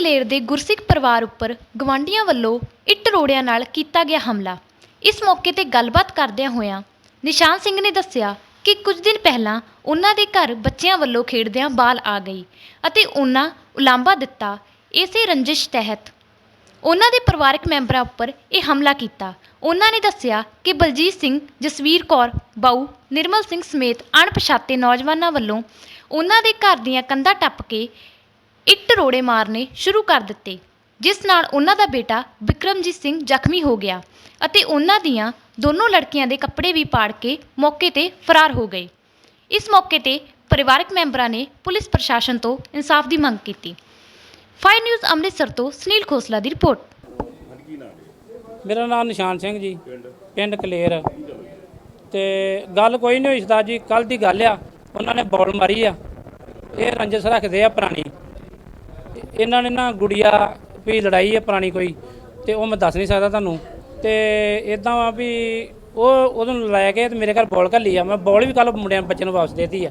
ਕਲੇਰ ਦੇ ਗੁਰਸਿੱਖ ਪਰਿਵਾਰ ਉੱਪਰ ਗਵਾਂਢੀਆਂ ਵੱਲੋਂ ਇੱਟ ਰੋੜਿਆਂ ਨਾਲ ਕੀਤਾ ਗਿਆ ਹਮਲਾ। ਇਸ ਮੌਕੇ ਤੇ ਗੱਲਬਾਤ ਕਰਦਿਆਂ ਹੋਇਆਂ ਨਿਸ਼ਾਨ ਸਿੰਘ ਨੇ ਦੱਸਿਆ ਕਿ ਕੁਝ ਦਿਨ ਪਹਿਲਾਂ ਉਹਨਾਂ ਦੇ ਘਰ ਬੱਚਿਆਂ ਵੱਲੋਂ ਖੇਡਦਿਆਂ ਬਾਲ ਆ ਗਈ ਅਤੇ ਉਹਨਾਂ ਉਲਾਂਭਾ ਦਿੱਤਾ ਇਸੇ ਰੰਜਿਸ਼ ਤਹਿਤ। ਉਹਨਾਂ ਦੇ ਪਰਿਵਾਰਕ ਮੈਂਬਰਾਂ ਉੱਪਰ ਇਹ ਹਮਲਾ ਕੀਤਾ। ਉਹਨਾਂ ਨੇ ਦੱਸਿਆ ਕਿ ਬਲਜੀਤ ਸਿੰਘ, ਜਸਵੀਰ ਕੌਰ, ਬਾਊ, ਨਿਰਮਲ ਸਿੰਘ ਸਮੇਤ ਅਣਪਛਾਤੇ ਨੌਜਵਾਨਾਂ ਵੱਲੋਂ ਉਹਨਾਂ ਦੇ ਘਰ ਦੀਆਂ ਕੰਧਾਂ ਟੱਪ ਕੇ ਇੱਟ ਰੋੜੇ ਮਾਰਨੇ ਸ਼ੁਰੂ ਕਰ ਦਿੱਤੇ, ਜਿਸ ਨਾਲ ਉਹਨਾਂ ਦਾ ਬੇਟਾ ਵਿਕਰਮਜੀਤ ਸਿੰਘ ਜ਼ਖਮੀ ਹੋ ਗਿਆ ਅਤੇ ਉਹਨਾਂ ਦੀਆਂ ਦੋਨੋਂ ਲੜਕੀਆਂ ਦੇ ਕੱਪੜੇ ਵੀ ਪਾੜ ਕੇ ਮੌਕੇ ਤੇ ਫਰਾਰ ਹੋ ਗਏ। ਇਸ ਮੌਕੇ ਤੇ ਪਰਿਵਾਰਕ ਮੈਂਬਰਾਂ ਨੇ ਪੁਲਿਸ ਪ੍ਰਸ਼ਾਸਨ ਤੋਂ ਇਨਸਾਫ ਦੀ ਮੰਗ ਕੀਤੀ। ਫਾਇਰ ਨਿਊਜ਼ ਅੰਮ੍ਰਿਤਸਰ ਤੋਂ ਸੁਨੀਲ ਖੋਸਲਾ ਦੀ ਰਿਪੋਰਟ। ਮੇਰਾ ਨਾਮ ਨਿਸ਼ਾਨ ਸਿੰਘ ਜੀ, ਪਿੰਡ ਕਲੇਰ। ਤੇ ਗੱਲ ਕੋਈ ਨਹੀਂ ਹੋਈ ਸਰਦਾਰ ਜੀ ਕੱਲ ਦੀ ਗੱਲ ਆ, ਉਹਨਾਂ ਨੇ ਬੋਲ ਮਾਰੀ ਆ। ਇਹ ਰੰਜਸ ਰੱਖਦੇ ਆ ਪੁਰਾਣੀ। ਇਹਨਾਂ ਨੇ ਨਾ ਗੁੜੀਆ ਵੀ ਲੜਾਈ ਹੈ ਪੁਰਾਣੀ ਕੋਈ, ਤੇ ਉਹ ਮੈਂ ਦੱਸ ਨਹੀਂ ਸਕਦਾ ਤੁਹਾਨੂੰ। ਤੇ ਇਦਾਂ ਆ ਵੀ ਉਹ ਉਹਨੂੰ ਲੈ ਕੇ ਤੇ ਮੇਰੇ ਘਰ ਬੋਲ ਘੱਲੀ ਆ। ਮੈਂ ਬੋਲ ਵੀ ਕੱਲ ਮੁੰਡਿਆਂ ਬੱਚੇ ਨੂੰ ਵਾਪਸ ਦੇਤੀ ਆ।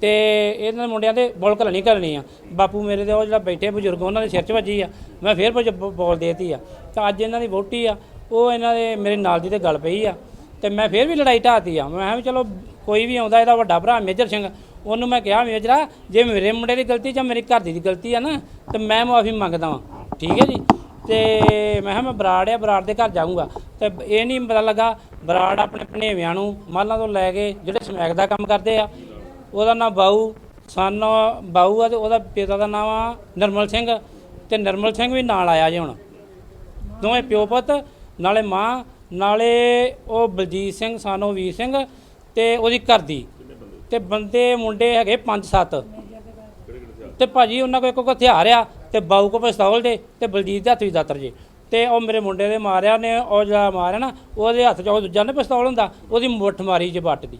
ਤੇ ਇਹਨਾਂ ਮੁੰਡਿਆਂ ਦੇ ਬੋਲ ਘੱਲਣੀ ਘੱਲਣੀ ਆ। ਬਾਪੂ ਮੇਰੇ ਦੇ ਉਹ ਜਿਹੜਾ ਬੈਠੇ ਬਜ਼ੁਰਗ, ਉਹਨਾਂ ਦੇ ਸਿਰ 'ਚ ਵੱਜੀ ਆ। ਮੈਂ ਫੇਰ ਭਜ- ਬ- ਬੋਲ ਦੇਤੀ ਆ। ਤਾਂ ਅੱਜ ਇਹਨਾਂ ਦੀ ਵੋਟੀ ਆ, ਉਹ ਇਹਨਾਂ ਦੇ ਮੇਰੇ ਨਾਲ ਦੀ ਤੇ ਗੱਲ ਪਈ ਆ। ਤੇ ਮੈਂ ਫੇਰ ਵੀ ਲੜਾਈ ਢਾਤੀ ਆ। ਮੈਂ ਕਿਹਾ ਵੀ ਚਲੋ ਕੋਈ ਵੀ ਆਉਂਦਾ, ਇਹਦਾ ਵੱਡਾ ਭਰਾ ਮੇਜਰ ਸਿੰਘ ਉਹਨੂੰ ਮੈਂ ਕਿਹਾ ਮੇਜਰਾ ਜੇ ਮੇਰੇ ਮੁੰਡੇ ਦੀ ਗਲਤੀ ਜਾਂ ਮੇਰੀ ਘਰ ਦੀ ਦੀ ਗਲਤੀ ਆ ਨਾ, ਤੇ ਮੈਂ ਮਾਫੀ ਮੰਗਦਾ ਵਾਂ। ਠੀਕ ਹੈ ਜੀ? ਤੇ ਮੈਂ ਕਿਹਾ, ਮੈਂ ਬਰਾੜ ਆ, ਬਰਾੜ ਦੇ ਘਰ ਜਾਊਂਗਾ। ਤੇ ਇਹ ਨਹੀਂ ਪਤਾ ਲੱਗਾ, ਬਰਾੜ ਆਪਣੇ ਭਣੇਵਿਆਂ ਨੂੰ ਮਾਲਾਂ ਤੋਂ ਲੈ ਕੇ ਜਿਹੜੇ ਸਮੈਕ ਦਾ ਕੰਮ ਕਰਦੇ ਆ, ਉਹਦਾ ਨਾਮ ਬਾਊ, ਸਨ ਬਾਊ ਆ ਤੇ ਉਹਦਾ ਪਿਤਾ ਦਾ ਨਾਮ ਆ ਨਰਮਲ ਸਿੰਘ ਤੇ ਨਰਮਲ ਸਿੰਘ ਵੀ ਨਾਲ ਆਇਆ ਜੀ ਹੁਣ। ਦੋਵੇਂ ਪਿਓ ਪੁੱਤ, ਨਾਲੇ ਮਾਂ, ਨਾਲੇ ਉਹ ਬਲਜੀਤ ਸਿੰਘ, ਸਾਨੋ ਵੀਰ ਸਿੰਘ ਤੇ ਉਹਦੀ ਘਰ ਦੀ। ਤੇ ਬੰਦੇ ਮੁੰਡੇ ਹੈਗੇ 5-7 ਤੇ ਭਾਜੀ ਉਹਨਾਂ ਕੋਲ ਇੱਕ ਹਥਿਆਰ ਆ ਤੇ ਬਾਊ ਕੋਲ ਪਿਸਤੌਲ ਦੇ ਤੇ ਬਲਜੀਤ ਦੇ ਹੱਥ ਵੀ ਦਾਤਰ ਜੇ। ਤੇ ਉਹ ਮੇਰੇ ਮੁੰਡੇ ਦੇ ਮਾਰਿਆ ਨੇ, ਉਹ ਜਿਹੜਾ ਮਾਰਿਆ ਨਾ, ਉਹਦੇ ਹੱਥ 'ਚ ਉਹ ਦੂਜਾ ਨਾ ਪਿਸਤੌਲ ਹੁੰਦਾ, ਉਹਦੀ ਮੁੱਠ ਮਾਰੀ ਜੇ ਬੱਟ ਦੀ।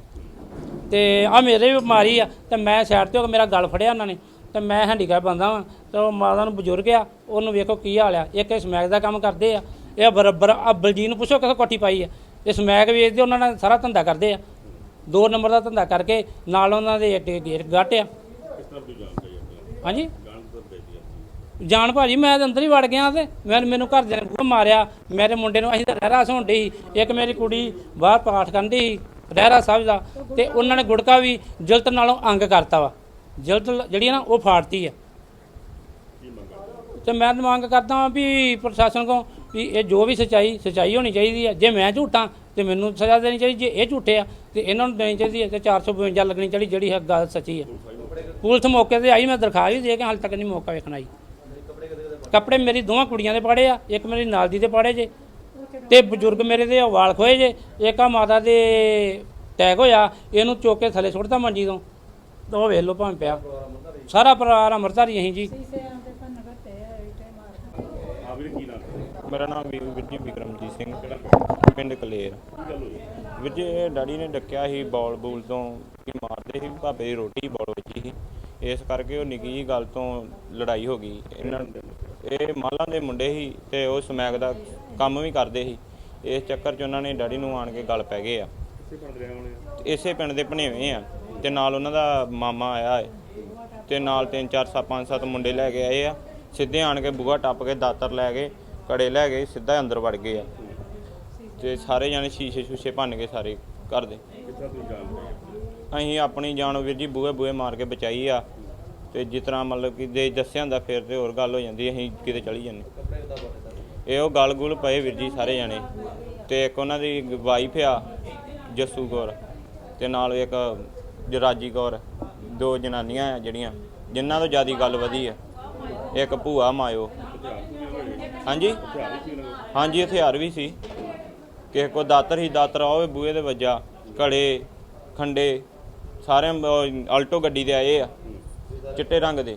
ਤੇ ਆ ਮੇਰੇ ਵੀ ਮਾਰੀ ਆ, ਤੇ ਮੈਂ ਸਾਈਡ ਤੇ ਹੋ ਕੇ ਮੇਰਾ ਗਲ ਫੜਿਆ ਉਹਨਾਂ ਨੇ। ਤੇ ਮੈਂ ਹੈਂਡੀਕੈਪ ਬੰਦਾ ਵਾਂ, ਤੇ ਉਹ ਮਾਤਾ ਨੂੰ ਬਜ਼ੁਰਗ ਆ, ਉਹਨੂੰ ਵੇਖੋ ਕੀ ਹਾਲ ਆ। ਇੱਕ ਇਹ ਸਮੈਕ ਦਾ ਕੰਮ ਕਰਦੇ ਆ, ਇਹ ਬਰਾਬਰ ਆ ਬਲਜੀਤ ਨੂੰ ਪੁੱਛੋ ਕਿੱਥੋਂ ਕੋਠੀ ਪਾਈ ਆ। ਇਹ ਸਮੈਕ ਵੇਚਦੇ, ਉਹਨਾਂ ਨਾਲ ਸਾਰਾ ਧੰਦਾ ਕਰਦੇ ਆ। ਦੋ ਨੰਬਰ ਦਾ ਧੰਦਾ ਕਰਕੇ ਨਾਲ ਉਹਨਾਂ ਦੇ ਅੱਡੇ ਗੇਰ ਗੱਟ ਆ ਹਾਂਜੀ? ਜਾਣ ਭਾਜੀ, ਮੈਂ ਤਾਂ ਅੰਦਰ ਹੀ ਵੜ ਗਿਆ ਤੇ ਮੈਂ ਮੈਨੂੰ ਘਰ ਦੇ ਨੇ ਮਾਰਿਆ। ਮੇਰੇ ਮੁੰਡੇ ਨੂੰ ਅਸੀਂ ਤਾਂ ਰਹਿਰਾ ਹੋਣ ਡਈ ਸੀ। ਇੱਕ ਮੇਰੀ ਕੁੜੀ ਬਾਹਰ ਪਾਠ ਕਰਦੀ ਸੀ, ਰਹਿਰਾ ਸਾਹਿਬ ਦਾ। ਤੇ ਉਹਨਾਂ ਨੇ ਗੁੜਕਾ ਵੀ ਜਲਤ ਨਾਲੋਂ ਅੰਗ ਕਰਤਾ ਵਾ। ਜਲਤ ਜਿਹੜੀ ਆ ਨਾ, ਉਹ ਫਾੜਤੀ ਆ। ਤੇ ਮੈਂ ਮੰਗ ਕਰਦਾ ਹਾਂ ਵੀ ਪ੍ਰਸ਼ਾਸਨ ਕੋ ਵੀ ਇਹ ਜੋ ਵੀ ਸਚਾਈ ਸਚਾਈ ਹੋਣੀ ਚਾਹੀਦੀ ਹੈ ਜੇ ਮੈਂ ਝੂਠਾਂ ਤੇ ਮੈਨੂੰ ਸਜ਼ਾ ਦੇਣੀ ਚਾਹੀਦੀ ਜੇ ਇਹ ਝੂਠੇ ਆ, ਤੇ ਇਹਨਾਂ ਨੂੰ ਦੇਣੀ ਚਾਹੀਦੀ ਹੈ ਤੇ 452 ਲੱਗਣੀ ਚਾਹੀਦੀ, ਜਿਹੜੀ ਹੈ ਗੱਲ ਸੱਚੀ ਹੈ। ਪੁਲਿਸ ਮੌਕੇ ਤੇ ਆਈ, ਮੈਂ ਦਰਖਾਸਤ ਵੀ ਦੇ ਕੇ ਹਾਲੇ ਤੱਕ ਨਹੀਂ ਮੌਕਾ ਵੇਖਣ ਆਈ। ਕੱਪੜੇ ਮੇਰੀ ਦੋਵਾਂ ਕੁੜੀਆਂ ਦੇ ਪਾੜੇ ਆ, ਇੱਕ ਮੇਰੀ ਨਾਲ ਦੀ ਦੇ ਪਾੜੇ ਜੇ, ਤੇ ਬਜ਼ੁਰਗ ਮੇਰੇ ਦੇ ਵਾਲ ਖੋਏ ਜੇ, ਇੱਕ ਆ ਮਾਤਾ ਦੇ ਟੈਗ ਹੋਇਆ, ਇਹਨੂੰ ਚੁੱਕ ਕੇ ਥੱਲੇ ਸੁੱਟਦਾ ਮੰਜੀ ਤੋਂ। ਉਹ ਵੇਖ ਲਓ ਭਾਵੇਂ ਪਿਆ। ਸਾਰਾ ਪਰਿਵਾਰ ਅਮਰਤਾਰੀ ਅਸੀਂ ਜੀ। ਮੇਰਾ ਨਾਮ ਵੀ ਵੀਰ ਜੀ ਵਿਕਰਮਜੀਤ ਸਿੰਘ ਪਿੰਡ ਕਲੇਰ। ਵੀਰ ਜੀ ਇਹ ਡੈਡੀ ਨੇ ਡੱਕਿਆ ਸੀ ਬੌਲ ਬੂਲ ਤੋਂ, ਕਿ ਮਾਰਦੇ ਸੀ ਭਾਬੇ ਦੀ ਰੋਟੀ ਬੌਲ ਵੱਜੀ ਸੀ ਇਸ ਕਰਕੇ ਉਹ ਨਿੱਕੀ ਜਿਹੀ ਗੱਲ ਤੋਂ ਲੜਾਈ ਹੋ ਗਈ। ਇਹਨਾਂ ਇਹ ਮਾਲਾਂ ਦੇ ਮੁੰਡੇ ਸੀ ਤੇ ਉਹ ਸਮੈਕ ਦਾ ਕੰਮ ਵੀ ਕਰਦੇ ਸੀ। ਇਸ ਚੱਕਰ 'ਚ ਉਹਨਾਂ ਨੇ ਡੈਡੀ ਨੂੰ ਆਣ ਕੇ ਗੱਲ ਪੈ ਗਏ ਆ। ਇਸੇ ਪਿੰਡ ਦੇ ਭਣੇਵੇਂ ਆ ਤੇ ਨਾਲ ਉਹਨਾਂ ਦਾ ਮਾਮਾ ਆਇਆ ਹੈ ਤੇ ਨਾਲ ਤਿੰਨ ਚਾਰ ਸੱਤ, ਪੰਜ ਸੱਤ ਮੁੰਡੇ ਲੈ ਕੇ ਆਏ ਆ। ਸਿੱਧੇ ਆਣ ਕੇ ਬੂਹਾ ਟੱਪ ਕੇ ਦਾਤਰ ਲੈ ਗਏ। ਕੜੇ ਲੈ ਗਏ ਸਿੱਧਾ ਅੰਦਰ ਵੜ ਗਏ ਆ। ਤੇ ਸਾਰੇ ਜਾਣੇ ਸ਼ੀਸ਼ੇ ਸ਼ੂਸ਼ੇ ਭੰਨ ਕੇ ਸਾਰੇ ਘਰ ਦੇ। ਅਸੀਂ ਆਪਣੀ ਜਾਨ ਵੀਰ ਜੀ ਬੂਹੇ ਬੂਹੇ ਮਾਰ ਕੇ ਬਚਾਈ ਆ। ਤੇ ਜਿਸ ਤਰ੍ਹਾਂ ਮਤਲਬ ਕਿ ਦੇ ਦੱਸਿਆ ਹੁੰਦਾ ਫਿਰ ਤੇ ਹੋਰ ਗੱਲ ਹੋ ਜਾਂਦੀ ਅਸੀਂ ਕਿਤੇ ਚਲੀ ਜਾਂਦੇ। ਇਹ ਉਹ ਗਲ ਗੁਲ ਪਏ ਵੀਰ ਜੀ ਸਾਰੇ ਜਾਣੇ। ਤੇ ਇੱਕ ਉਹਨਾਂ ਦੀ ਵਾਈਫ ਆ ਜੱਸੂ ਕੌਰ। ਤੇ ਨਾਲ ਇੱਕ ਜਰਾਜੀ ਕੌਰ। ਦੋ ਜਨਾਨੀਆਂ ਆ ਜਿਹੜੀਆਂ ਜਿਨ੍ਹਾਂ ਤੋਂ ਜਿਆਦੀ ਗੱਲ ਵਧੀ ਆ। ਇੱਕ ਭੂਆ ਮਾਇਓ ਹਾਂਜੀ? ਹਾਂਜੀ, ਹਥਿਆਰ ਵੀ ਸੀ। ਕਿਸੇ ਕੋ ਦਾਤਰ ਹੀ ਦਾਤਰ ਆਵੇ ਬੂਹੇ ਦੇ ਵੱਜਾ, ਘੜੇ, ਖੰਡੇ ਸਾਰੇ ਆਲਟੋ ਗੱਡੀ ਦੇ ਆਏ ਆ, ਚਿੱਟੇ ਰੰਗ ਦੇ।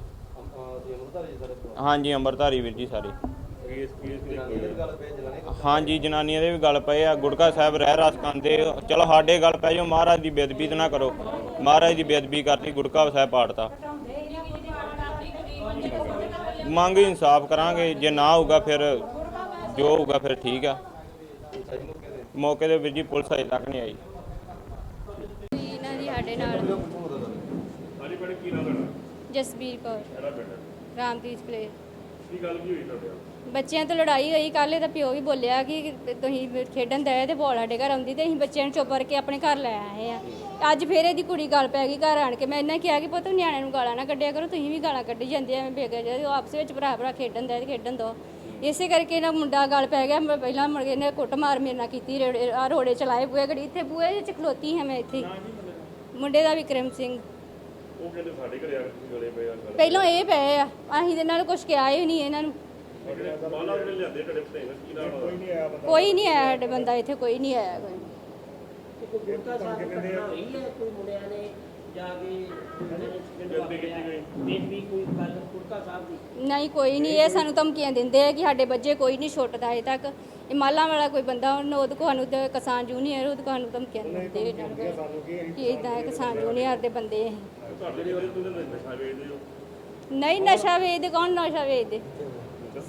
ਹਾਂਜੀ, ਅੰਮ੍ਰਿਤਧਾਰੀ ਵੀਰ ਜੀ ਸਾਰੇ। ਹਾਂਜੀ, ਜਨਾਨੀਆਂ ਦੇ ਵੀ ਗੱਲ ਪਏ ਆ, ਗੁੜਕਾ ਸਾਹਿਬ ਰਹਿ ਰਸ ਖਾਂਦੇ ਚਲੋ, ਸਾਡੇ ਗੱਲ ਪੈ ਜਾਓ, ਮਹਾਰਾਜ ਦੀ ਬੇਦਬੀ ਤਾਂ ਨਾ ਕਰੋ। ਮਹਾਰਾਜ ਦੀ ਬੇਦਬੀ ਕਰਤੀ, ਗੁੜਕਾ ਸਾਹਿਬ ਪਾੜਤਾ। ਮੰਗ ਇਨਸਾਫ ਕਰਾਂਗੇ ਜੇ ਨਾ ਹੋਊਗਾ ਫਿਰ ਜੋ ਹੋਊਗਾ ਫਿਰ ਠੀਕ ਆ। ਮੌਕੇ ਦੇ ਵੀਰ ਜੀ ਪੁਲਿਸ ਅਜੇ ਤੱਕ ਨਹੀਂ ਆਈ। ਜੀ ਸਾਡੇ ਨਾਲ। ਜਸਬੀਰ ਕੌਰ। ਰਾਮਦੀਪ ਪਲੇ ਕੀ ਗੱਲ ਕੀ ਹੋਈ ਤੁਹਾਡੇ ਨਾਲ? ਬੱਚਿਆਂ ਤੋਂ ਲੜਾਈ ਹੋਈ ਕੱਲ੍ਹ ਇਹਦਾ ਪਿਓ ਵੀ ਬੋਲਿਆ ਕਿ ਤੁਸੀਂ ਖੇਡਣ ਦੇ ਤੇ ਬੋਲ ਸਾਡੇ ਘਰ ਆਉਂਦੀ ਤੇ ਅਸੀਂ ਬੱਚਿਆਂ ਨੂੰ ਚੁੱਪ ਕਰਕੇ ਆਪਣੇ ਘਰ ਲੈ ਆਏ ਆ। ਅੱਜ ਫੇਰ ਇਹਦੀ ਕੁੜੀ ਗੱਲ ਪੈ ਗਈ ਘਰ ਆਣ ਕੇ। ਮੈਂ ਇਹਨਾਂ ਕਿਹਾ ਕਿ ਪੁੱਤ ਨਿਆਣਿਆਂ ਨੂੰ ਗਾਲਾਂ ਨਾ ਕੱਢਿਆ ਕਰੋ ਤੁਸੀਂ ਵੀ ਗਾਲਾਂ ਕੱਢੀ ਜਾਂਦੇ ਆ ਬੇਗਰ ਜਿਹੇ ਉਹ ਆਪਸ ਵਿੱਚ ਭਰਾ ਭਰਾ ਖੇਡਣ ਦੇ ਤੇ ਖੇਡਣ ਦੋ। ਇਸੇ ਕਰਕੇ ਇਹਨਾਂ ਮੁੰਡਾ ਗੱਲ ਪੈ ਗਿਆ। ਮੈਂ ਪਹਿਲਾਂ ਮੁੜ ਕੇ ਇਹਨੇ ਕੁੱਟ ਮਾਰ ਮੇਰੇ ਨਾਲ ਕੀਤੀ ਰੋੜੇ ਆ ਰੋੜੇ ਚਲਾਏ ਬੂਏ ਘੜੀ। ਇੱਥੇ ਬੂਏ ਵਿੱਚ ਖਲੋਤੀ ਹਾਂ ਮੈਂ ਇੱਥੇ। ਮੁੰਡੇ ਦਾ ਵਿਕਰਮ ਸਿੰਘ। ਉਹ ਕਹਿੰਦੇ ਸਾਡੇ ਘਰੇ ਆ ਕੇ ਤੁਸੀਂ ਗਲੇ ਪਏ ਆ ਗੱਲ ਪਹਿਲਾਂ ਇਹ ਪਏ ਆ ਅਸੀਂ ਤੇ ਇਹਨਾਂ ਨੂੰ ਕੁਝ ਕਿਹਾ ਹੀ ਨਹੀਂ ਇਹਨਾਂ ਨੂੰ। ਮਾਲਾ ਜਿਹੜੇ ਲਿਆਂਦੇ ਤੁਹਾਡੇ ਭਤੀਜੇ ਦਾ ਕੀ ਨਾਮ ਕੋਈ ਨਹੀਂ ਆਇਆ ਕੋਈ ਨਹੀਂ ਆਇਆ ਸਾਡੇ ਬੰਦਾ ਇੱਥੇ ਕੋਈ ਨਹੀਂ ਆਇਆ ਕੋਈ। ਨਹੀਂ ਕੋਈ ਨਹੀਂ ਇਹ ਸਾਨੂੰ ਧਮਕੀਆਂ ਦਿੰਦੇ ਆ ਕਿ ਸਾਡੇ ਬੱਚੇ ਕੋਈ ਨਹੀਂ ਛੁੱਟਦਾ ਅਜੇ ਤੱਕ। ਇਹ ਮਾਲਾਂ ਵਾਲਾ ਕੋਈ ਬੰਦਾ ਉਹਨੂੰ ਉਹਦੇ ਕੋਲ ਸਾਨੂੰ ਤੇ ਕਿਸਾਨ ਜੂਨੀਅਰ ਉਹਦੇ ਕੋਲ ਸਾਨੂੰ ਧਮਕੀਆਂ ਦਿੰਦੇ ਆ ਕਿ ਇਦਾਂ ਕਿਸਾਨ ਜੂਨੀਅਰ ਦੇ ਬੰਦੇ ਇਹ। ਤੁਹਾਡੇ ਜਿਹੜੇ ਨਸ਼ਾ ਵੇਚਦੇ ਹੋ? ਨਹੀਂ ਨਸ਼ਾ ਵੇਚਦੇ ਕੌਣ ਨਸ਼ਾ ਵੇਚਦੇ?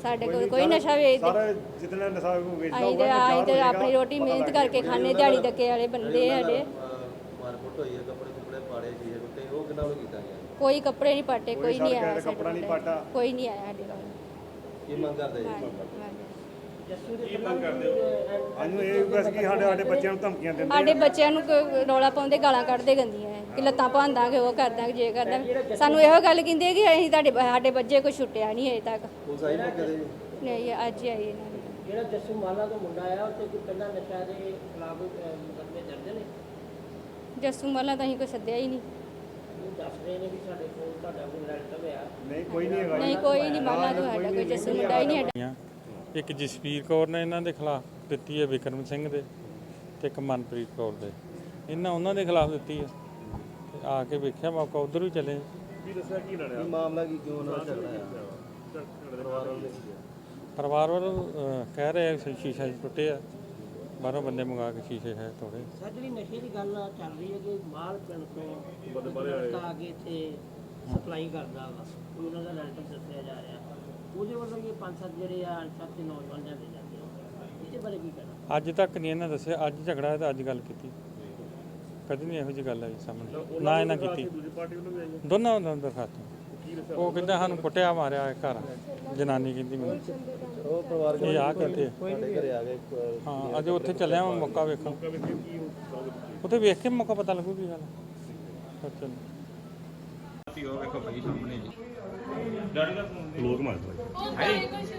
ਸਾਡੇ ਕੋਲ ਕੋਈ ਨਸ਼ਾ ਵੇਚਦੇ। ਸਾਰੇ ਜਿਤਨੇ ਨਸ਼ਾ ਵੇਚਦਾ ਅਸੀਂ ਤੇ ਆਈ ਤੇ ਆਪਣੀ ਰੋਟੀ ਮਿਹਨਤ ਕਰਕੇ ਖਾਣੇ ਦਿਹਾੜੀ ਧੱਕੇ ਵਾਲੇ ਬੰਦੇ ਆ ਸਾਡੇ। ਮਾਰਕੁੱਟ ਹੋਈ ਹੈ ਕੱਪੜੇ ਕੁਪੜੇ ਪਾੜੇ ਸ਼ੀਸ਼ੇ ਟੁੱਟੇ ਉਹ ਕਿੰਨਾ ਨੂੰ ਕੀਤਾ ਗਿਆ? ਕੋਈ ਕੱਪੜੇ ਨਹੀਂ ਪਾਟੇ ਕੋਈ ਨਹੀਂ ਆਇਆ ਸਾਡੇ ਕੱਪੜਾ ਨਹੀਂ ਕੋਲ। ਪਾਟਾ। ਕੋਈ ਨਹੀਂ ਆਇਆ ਸਾਡੇ ਕੋਲ। ਕੀ ਮੰਗ ਕਰਦੇ ਜੀ? ਕੀ ਮੰਗ ਕਰਦੇ ਹੋ ਸਾਨੂੰ ਇਹ ਬਸ ਕਿ ਸਾਡੇ ਸਾਡੇ ਬੱਚਿਆਂ ਨੂੰ ਧਮਕੀਆਂ ਦਿੰਦੇ ਸਾਡੇ ਬੱਚਿਆਂ ਨੂੰ ਕ- ਰੌਲਾ ਪਾਉਂਦੇ ਗਾਲਾਂ ਕੱਢਦੇ ਗੰਦੀਆਂ ਐ ਕਿ ਲੱਤਾਂ ਭਾਂਦਾਂਗੇ ਉਹ ਕਰਦਾਂਗੇ ਜੇ ਕਰਦਾਂਗੇ ਸਾਨੂੰ ਇਹੋ ਗੱਲ ਕਹਿੰਦੇ ਕਿ ਅਸੀਂ ਤੁਹਾਡੇ ਸਾਡੇ ਬੱਚੇ ਕੋਈ ਛੁੱਟਿਆ ਨਹੀਂ ਅਜੇ ਤੱਕ। ਪੁਲਿਸ ਆਈ ਨਹੀਂ ਅੱਜ ਹੀ ਆਈ ਇਹਨਾਂ ਦੀ। ਜਿਹੜਾ ਜੱਸੂ ਮਾਲਾ ਤੋਂ ਮੁੰਡਾ ਆਇਆ ਉਹ ਤੇ ਕੋਈ ਪਹਿਲਾਂ ਨਸ਼ਾ ਦੇ ਖਿਲਾਫ ਮੁਕੱਦਮੇ ਦਰਜ ਨੇ? ਜੱਸੂ ਮੱਲਾ ਤਾਂ ਅਸੀਂ ਕੋਈ ਸੱਦਿਆ ਹੀ ਨਹੀਂ। ਉਹ ਦੱਸ ਰਹੇ ਨੇ ਵੀ ਸਾਡੇ ਕੋਲ ਤੁਹਾਡਾ ਕੋਈ ਰਿਲੇਟਿਵ ਆ। ਨਹੀਂ ਕੋਈ ਨਹੀਂ ਹੈਗਾ। ਨਹੀਂ ਕੋਈ ਨਹੀਂ ਮਾਲਾ ਤੋਂ ਸਾਡਾ ਕੋਈ ਜੱਸੂ ਮੁੰਡਾ ਹੀ ਨਹੀਂ ਸਾਡਾ ਆ ਇੱਕ ਜਸਵੀਰ ਕੌਰ ਨੇ ਇਹਨਾਂ ਦੇ ਖਿਲਾਫ ਦਿੱਤੀ ਹੈ ਵਿਕਰਮ ਸਿੰਘ ਦੇ ਤੇ ਇੱਕ ਮਨਪ੍ਰੀਤ ਕੌਰ ਦੇ। ਇਹਨਾਂ ਉਹਨਾਂ ਦੇ ਖਿਲਾਫ ਦਿੱਤੀ ਹੈ। ਤੇ ਆ ਕੇ ਵੇਖਿਆ ਮੌਕਾ ਉਧਰ ਵੀ ਚਲੇ। ਕੀ ਦੱਸਿਆ ਕੀ ਲੜਿਆ? ਕੀ ਮਾਮਲਾ ਕੀ ਕਿਉਂ ਝਗੜਾ ਆ ਪਰਿਵਾਰ ਵਾਲੇ ਅਹ, ਕਹਿ ਰਹੇ ਆ ਕਿ ਸ਼ੀਸ਼ਾ ਜੀ ਟੁੱਟੇ ਆ। ਬਾਹਰੋਂ ਬੰਦੇ ਮੰਗਾ ਕੇ ਸ਼ੀਸ਼ੇ ਹੈ ਤੋੜੇ। ਸਰ ਜਿਹੜੀ ਨਸ਼ੇ ਦੀ ਗੱਲ ਚੱਲ ਰਹੀ ਹੈ ਕਿ ਮਾਲ ਪਿੰਡ ਤੋਂ ਲੜਕਾ ਆ। ਕੇ ਇੱਥੇ ਸਪਲਾਈ ਕਰਦਾ ਵਾ ਉਹਨਾਂ ਦਾ ਰਿਲੇਟਿਵ ਦੱਸਿਆ ਜਾ ਰਿਹਾ। ਉਹਦੇ ਵੱਲੋਂ ਇਹ ਪੰਜ ਸੱਤ ਜਿਹੜੇ ਆ ਅਣਪਛਾਤੇ ਨੌਜਵਾਨ ਜਾਂਦੇ ਜਾਂਦੇ ਆ। ਇਹਦੇ ਬਾਰੇ ਕੀ ਕਹਿਣਾ? ਅੱਜ ਤੱਕ ਨਹੀਂ ਇਹਨਾਂ ਦੱਸਿਆ ਅੱਜ ਝਗੜਾ ਹੈ ਤਾਂ ਅੱਜ ਗੱਲ ਕੀਤੀ। ਕਦੀ ਨਹੀਂ ਇਹੋ ਜਿਹੀ ਗੱਲ ਆਈ ਸਾਹਮਣੇ। ਨਾ ਇਹਨਾਂ ਕੀਤੀ। ਦੋਨਾਂ ਦਾ ਦਰਖਾਸਤ ਉਹ ਕਹਿੰਦਾ ਸਾਨੂੰ ਕੁੱਟਿਆ ਮਾਰਿਆ ਘਰ। ਜਨਾਨੀ ਕਹਿੰਦੀ ਮੈਨੂੰ। ਉਹ ਪਰਿਵਾਰ ਇਹ ਆ ਕਹਿੰਦੇ। ਘਰੇ ਆ ਗਏ ਹਾਂ ਅੱਜ ਉੱਥੇ ਚੱਲਿਆ ਮੈਂ ਮੌਕਾ ਵੇਖਣ। ਉੱਥੇ ਵੇਖ ਕੇ ਮੌਕਾ ਪਤਾ ਲੱਗੂ ਕੀ ਗੱਲ। ਅੱਛਾ ਲੋਕ ਮਾਰਦੇ